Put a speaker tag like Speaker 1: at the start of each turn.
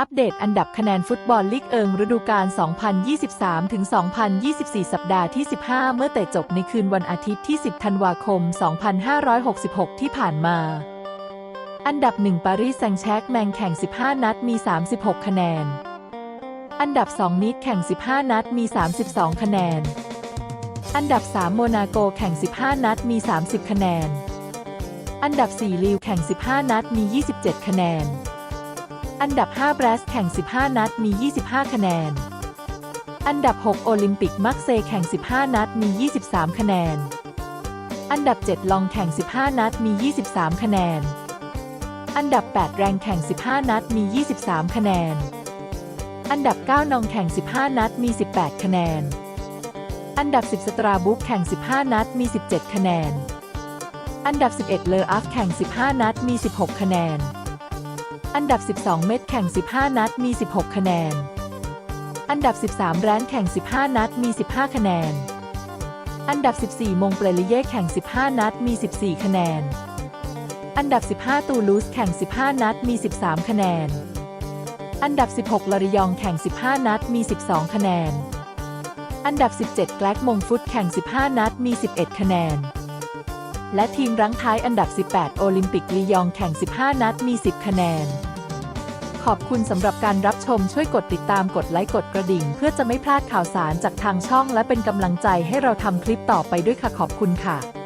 Speaker 1: อัปเดตอันดับคะแนนฟุตบอลลีกเอิงฤดูกาล 2023ถึง2024 สัปดาห์ที่ 15 เมื่อเตะจบในคืนวันอาทิตย์ที่ 10 ธันวาคม 2566 ที่ผ่านมา อันดับ 1 ปารีสแซงแชกแมงแข่ง 15 นัดมี 36 คะแนน อันดับ 2 นิดแข่ง 15 นัดมี 32 คะแนน อันดับ 3 โมนาโกแข่ง 15 นัดมี 30 คะแนน อันดับ 4 ลิวแข่ง 15 นัดมี 27 คะแนน อันดับ 5 แบรสแข่ง 15 นัดมี 25 คะแนน อันดับ 6 โอลิมปิกมักเซแข่ง 15 นัดมี 23 คะแนน อันดับ 7 ลองแข่ง 15 นัดมี 23 คะแนน อันดับ 8 แรงแข่ง 15 นัดมี 23 คะแนน อันดับ 9 นองแข่ง 15 นัดมี 18 คะแนน อันดับ 10 สตราบุ๊กแข่ง 15 นัดมี 17 คะแนน อันดับ 11 เลออัฟแข่ง 15 นัดมี 16 คะแนน อันดับ 12 เม็ดแข่ง 15 นัด มี 16 คะแนน อันดับ 13แรนแข่ง 15 นัด มี 15 คะแนน อันดับ 14 มงเปรลิเย่แข่ง 15 นัด มี 14 คะแนน อันดับ 15 ตูลูสแข่ง 15 นัด มี 13 คะแนน อันดับ 16ลาริยองแข่ง 15 นัด มี 12 คะแนน อันดับ 17 แกลกมงฟุตแข่ง 15 นัด มี 11 คะแนน และทีมรั้งท้ายอันดับ 18 โอลิมปิกลียองแข่ง 15 นัดมี 10 คะแนน ขอบคุณสำหรับการรับชมช่วยกดติดตามกดไลค์กดกระดิ่ง เพื่อจะไม่พลาดข่าวสารจากทางช่อง และเป็นกำลังใจให้เราทำคลิปต่อไปด้วยค่ะขอบคุณค่ะ